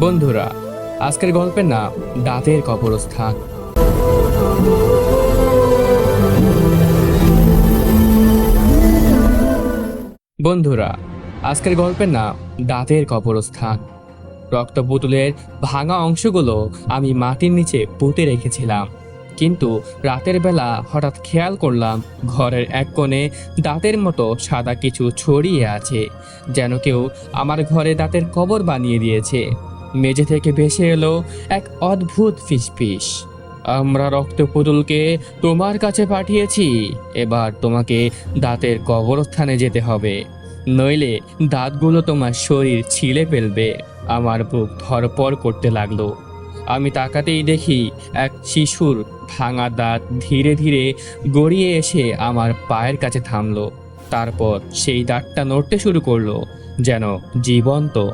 বন্ধুরা, আজকের গল্পের নাম দাঁতের কবরস্থান। বন্ধুরা, আজকের গল্পের নাম দাঁতের কবরস্থান। রক্ত পুতুলের ভাঙা অংশগুলো আমি মাটির নিচে পুঁতে রেখেছিলাম। কিন্তু রাতের বেলা হঠাৎ খেয়াল করলাম ঘরের এক কোণে দাঁতের মতো সাদা কিছু ছড়িয়ে আছে, যেন কেউ আমার ঘরে দাঁতের কবর বানিয়ে দিয়েছে। মেঝে থেকে ভেসে এলো এক অদ্ভুত ফিসফিস। আমরা রক্ত পুতুলকে তোমার কাছে পাঠিয়েছি। এবার তোমাকে দাঁতের কবরস্থানে যেতে হবে। নইলে দাঁতগুলো তোমার শরীর ছিলে ফেলবে। আমার বুক ধরপর করতে লাগল। আমি তাকাতেই দেখি এক শিশুর ভাঙা দাঁত ধীরে ধীরে গড়িয়ে এসে আমার পায়ের কাছে থামলো। তারপর সেই দাঁতটা নড়তে শুরু করল, যেন জীবন্ত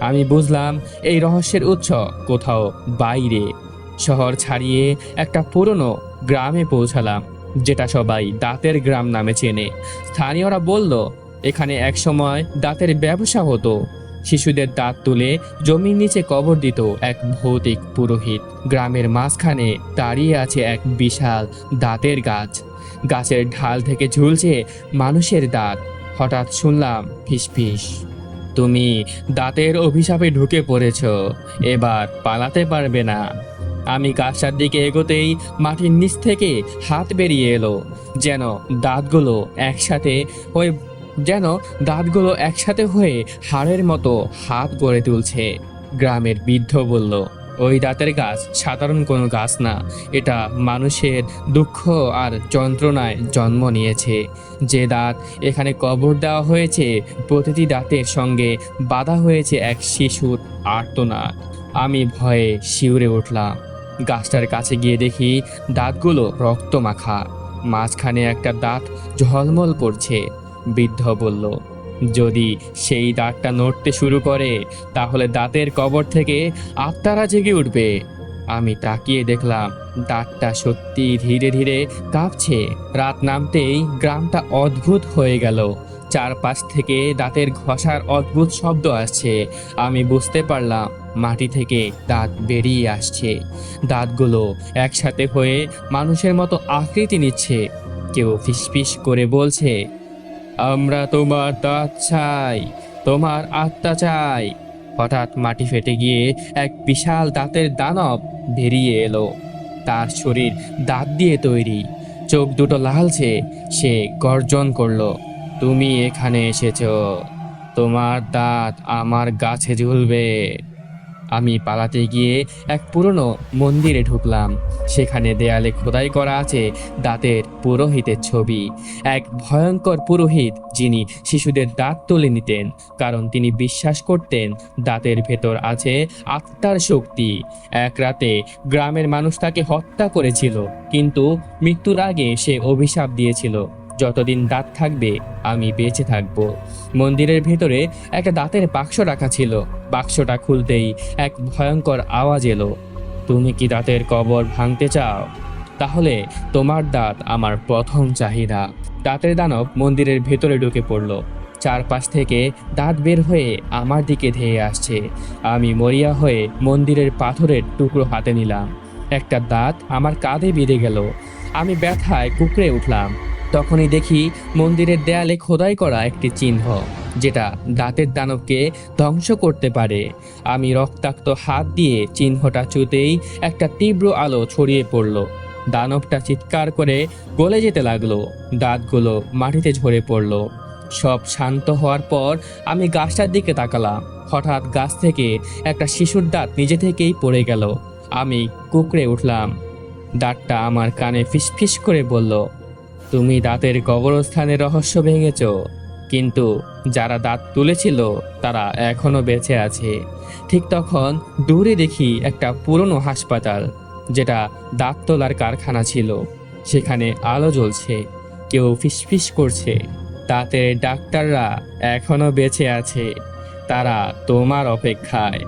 আমি বুঝলাম এই রহস্যের উৎস কোথাও বাইরে। শহর ছাড়িয়ে একটা পুরনো গ্রামে পৌঁছালাম, যেটা সবাই দাঁতের গ্রাম নামে চেনে। স্থানীয়রা বলল, এখানে একসময় দাঁতের ব্যবসা হতো। শিশুদের দাঁত তুলে জমির নিচে কবর দিত এক ভৌতিক পুরোহিত। গ্রামের মাঝখানে দাঁড়িয়ে আছে এক বিশাল দাঁতের গাছ। গাছের ঢাল থেকে ঝুলছে মানুষের দাঁত। হঠাৎ শুনলাম ফিসফিস। তুমি দাঁতের অভিশাপে ঢুকে পড়েছ। এবার পালাতে পারবে না। আমি গাছটার দিকে এগোতেই মাটির নিচ থেকে হাত বেরিয়ে এলো, যেন দাঁতগুলো একসাথে হয়ে যেন দাঁতগুলো একসাথে হয়ে হাড়ের মতো হাত গড়ে তুলছে, গ্রামের বৃদ্ধ বলল। ওই দাঁতের গাছ সাধারণ কোনো গাছ না। এটা মানুষের দুঃখ আর যন্ত্রণায় জন্ম নিয়েছে। যে দাঁত এখানে কবর দেওয়া হয়েছে, প্রতিটি দাঁতের সঙ্গে বাধা হয়েছে এক শিশুর আর্তনাদ। আমি ভয়ে শিউরে উঠলাম। গাছটার কাছে গিয়ে দেখি দাঁতগুলো রক্ত মাখা মাঝখানে একটা দাঁত ঝলমল করছে, বৃদ্ধ বলল যদি সেই দাঁতটা নড়তে শুরু করে, তাহলে দাঁতের কবর থেকে আত্মারা জেগে উঠবে। আমি তাকিয়ে দেখলাম, দাঁতটা সত্যি ধীরে ধীরে কাঁপছে। রাত নামতেই গ্রামটা অদ্ভুত হয়ে গেল। চারপাশ থেকে দাঁতের ঘষার অদ্ভুত শব্দ আসছে। আমি বুঝতে পারলাম, মাটি থেকে দাঁত বেরিয়ে আসছে। দাঁতগুলো একসাথে হয়ে মানুষের মতো আকৃতি নিচ্ছে। কেউ ফিসফিস করে বলছে আমরা তোমার দাঁত চাই, তোমার আত্মা চাই। হঠাৎ মাটি ফেটে গিয়ে এক বিশাল দাঁতের দানব বেরিয়ে এলো। তার শরীর দাঁত দিয়ে তৈরি, চোখ দুটো লালছে সে গর্জন করল, তুমি এখানে এসেছ, তোমার দাঁত আমার গাছে ঝুলবে। আমি পালাতে গিয়ে এক পুরনো মন্দিরে ঢুকলাম। সেখানে দেয়ালে খোদাই করা আছে দাঁতের পুরোহিতের ছবি। এক ভয়ঙ্কর পুরোহিত যিনি শিশুদের দাঁত তুলে নিতেন, কারণ তিনি বিশ্বাস করতেন দাঁতের ভেতর আছে আত্মার শক্তি। এক রাতে গ্রামের মানুষ তাকে হত্যা করেছিল, কিন্তু মৃত্যুর আগে সে অভিশাপ দিয়েছিল। যতদিন দাঁত থাকবে, আমি বেঁচে থাকব। মন্দিরের ভেতরে একটা দাঁতের বাক্স রাখা ছিল। বাক্সটা খুলতেই এক ভয়ঙ্কর আওয়াজ এলো। তুমি কি দাঁতের কবর ভাঙতে চাও? তাহলে তোমার দাঁত আমার প্রথম চাহিদা। দাঁতের দানব মন্দিরের ভেতরে ঢুকে পড়ল। চারপাশ থেকে দাঁত বের হয়ে আমার দিকে ধেয়ে আসছে। আমি মরিয়া হয়ে মন্দিরের পাথরের টুকরো হাতে নিলাম। একটা দাঁত আমার কাঁধে বেঁধে গেল। আমি ব্যথায় কুকড়ে উঠলাম। তখনই দেখি মন্দিরের দেয়ালে খোদাই করা একটি চিহ্ন, যেটা দাঁতের দানবকে ধ্বংস করতে পারে। আমি রক্তাক্ত হাত দিয়ে চিহ্নটা চুতেই একটা তীব্র আলো ছড়িয়ে পড়ল। দানবটা চিৎকার করে গলে যেতে লাগল, দাঁতগুলো মাটিতে ঝরে পড়ল। সব শান্ত হওয়ার পর আমি গাছটার দিকে তাকালাম। হঠাৎ গাছ থেকে একটা শিশুর দাঁত নিজে থেকেই পড়ে গেল। আমি কুকড়ে উঠলাম। দাঁতটা আমার কানে ফিসফিস করে বলল তুমি দাঁতের কবরস্থানের রহস্য ভেঙেছ। কিন্তু যারা দাঁত তুলেছিল, তারা এখনও বেঁচে আছে। ঠিক তখন দূরে দেখি একটা পুরনো হাসপাতাল, যেটা দাঁত তোলার কারখানা ছিল। সেখানে আলো জ্বলছে, কেউ ফিসফিস করছে। দাঁতের ডাক্তাররা এখনও বেঁচে আছে। তারা তোমার অপেক্ষায়।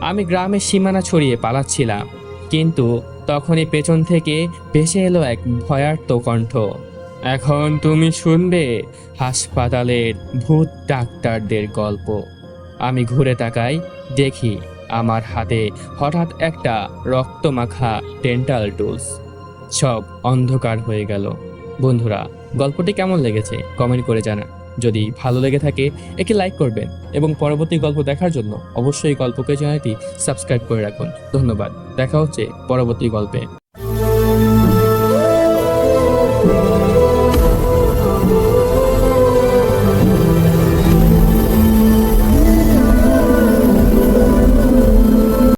আমি গ্রামের সীমানা ছড়িয়ে পালাচ্ছিলাম, কিন্তু তখনই পেছন থেকে ভেসে এলো এক ভয়ার্ত কণ্ঠ। এখন তুমি শুনবে হাসপাতালের ভূত ডাক্তারদের গল্প। আমি ঘুরে তাকাই, দেখি আমার হাতে হঠাৎ একটা রক্তমাখা ডেন্টাল টুলস সব অন্ধকার হয়ে গেল। বন্ধুরা, গল্পটি কেমন লেগেছে কমেন্ট করে জানা যদি ভালো লেগে থাকে একে লাইক করবেন এবং পরবর্তী গল্প দেখার জন্য অবশ্যই গল্পকে চ্যানেলটি সাবস্ক্রাইব করে রাখুন। ধন্যবাদ। দেখা হচ্ছে পরবর্তী গল্পে।